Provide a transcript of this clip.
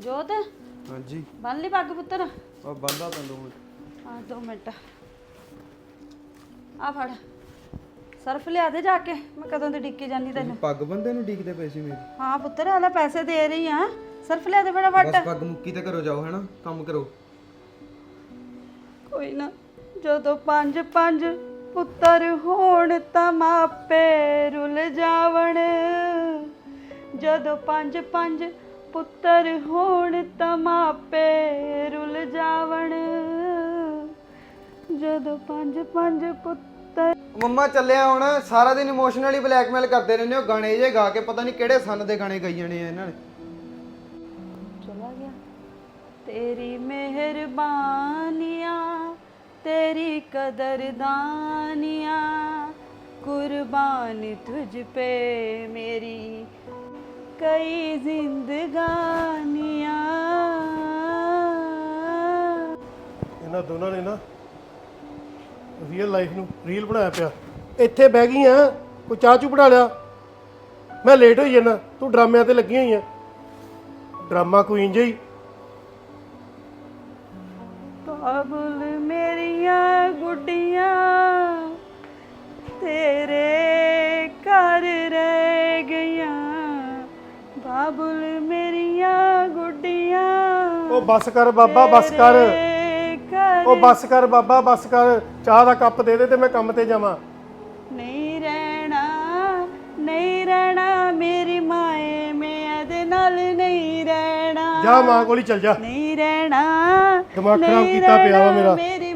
ਜੋਤ? ਹਾਂਜੀ। ਬੰਨ ਲਈ ਪੱਗ ਪੁੱਤਰ? ਆ ਬੰਦਾ ਤੈਨੂੰ ਦੋ ਮਿੰਟ ਹਾਂ 2 ਮਿੰਟ। ਆ ਫੜ। ਸਰਫ ਲਿਆ ਦੇ ਜਾ ਕੇ। ਮੈਂ ਕਦੋਂ ਦੀ ਡਿੱਕੀ ਜਾਨੀ ਤੈਨੂੰ? ਪੱਗ ਬੰਦੇ ਨੂੰ ਡੀਕਦੇ ਪਏ ਸੀ ਮੇਰੀ। ਹਾਂ ਪੁੱਤਰ ਆਲਾ ਪੈਸੇ ਦੇ ਰਹੀ ਆ। ਸਰਫ ਲਿਆ ਦੇ ਫਟਾਫਟ। ਬਸ ਪੱਗ ਮੁੱਕੀ ਤੇ ਕਰੋ ਜਾਓ ਹੈਨਾ? ਕੰਮ ਕਰੋ। ਕੋਈ ਨਾ ਜਦੋਂ ਪੰਜ ਪੰਜ ਪੁੱਤਰ ਹੋਣ ਤਾਂ ਮਾਪੇ ਰੁੱਲ ਜਾਵਣ। ਜਦੋਂ ਪੰਜ ਪੰਜ ਪੁੱਤਰ ਹੋਣ ਤਾਂ ਮਾਪੇ ਰੁੱਲ ਜਾਵਣ। ਜਦੋਂ ਪੰਜ ਪੰਜ ਪੁੱਤਰ ਮੰਮਾ ਚੱਲਿਆ ਹੁਣ ਸਾਰਾ ਦਿਨ ਇਮੋਸ਼ਨਲੀ ਬਲੈਕਮੇਲ ਕਰਦੇ ਰਹਿੰਦੇ ਹੋ ਗਾਣੇ ਜੇ ਗਾ ਕੇ ਪਤਾ ਨਹੀਂ ਕਿਹੜੇ ਸੰਨ ਦੇ ਗਾਣੇ ਗਾਈ ਜਾਣੇ ਆ ਇਹਨਾਂ ਨੇ। ਚਲਾ ਗਿਆ। ਤੇਰੀ ਮਿਹਰਬਾਨੀਆਂ ਤੇਰੀ ਕਦਰਦਾਨੀਆਂ ਕੁਰਬਾਨ ਤੁਝ ਪੇ ਮੇਰੀ। ਕਈ ਜ਼ਿੰਦਗਾਨੀਆਂ। ਇਹਨਾਂ ਦੋਨਾਂ ਨੇ ਨਾ ਰੀਅਲ ਲਾਈਫ ਨੂੰ ਰੀਲ ਬਣਾਇਆ ਪਿਆ। ਇੱਥੇ ਬਹਿ ਗਈਆਂ ਕੋਈ ਚਾਹ ਚੂ ਬਣਾ ਲਿਆ। ਮੈਂ ਲੇਟ ਹੋਈ ਜਾਣਾ ਤੂੰ ਡਰਾਮਿਆਂ ਤੇ ਲੱਗੀ ਹੋਈ ਆ। ਡਰਾਮਾ ਕੁਈਨ ਜਿਹੀ ਬਾਬੁਲ ਮੇਰੀਆਂ ਗੁੱਡੀਆਂ। ਬਾਬੁਲ ਮੇਰੀਆਂ ਗੁੱਡੀਆਂ। ਉਹ ਬੱਸ ਕਰ ਬਾਬਾ ਬੱਸ ਕਰ। ਉਹ ਬੱਸ ਕਰ ਬਾਬਾ ਬੱਸ ਕਰ। ਚਾਹ ਦਾ ਕੱਪ ਦੇ ਦੇ ਤੇ ਮੈਂ ਕੰਮ ਤੇ ਜਾਵਾਂ। ਨਹੀਂ ਰਹਿਣਾ ਨਹੀਂ ਰਹਿਣਾ ਮੇਰੀ ਮਾਏ ਮੈਂ ਇਹਦੇ ਨਾਲ ਨਹੀਂ ਰਹਿਣਾ। ਜਾ ਮਾਂ ਕੋਲ ਹੀ ਚੱਲ ਜਾ। ਨਹੀਂ ਰਹਿਣਾ ਦਿਮਾਗ ਖਰਾਬ ਕੀਤਾ ਪਿਆ ਵਾ ਮੇਰਾ। ਮੇਰੀ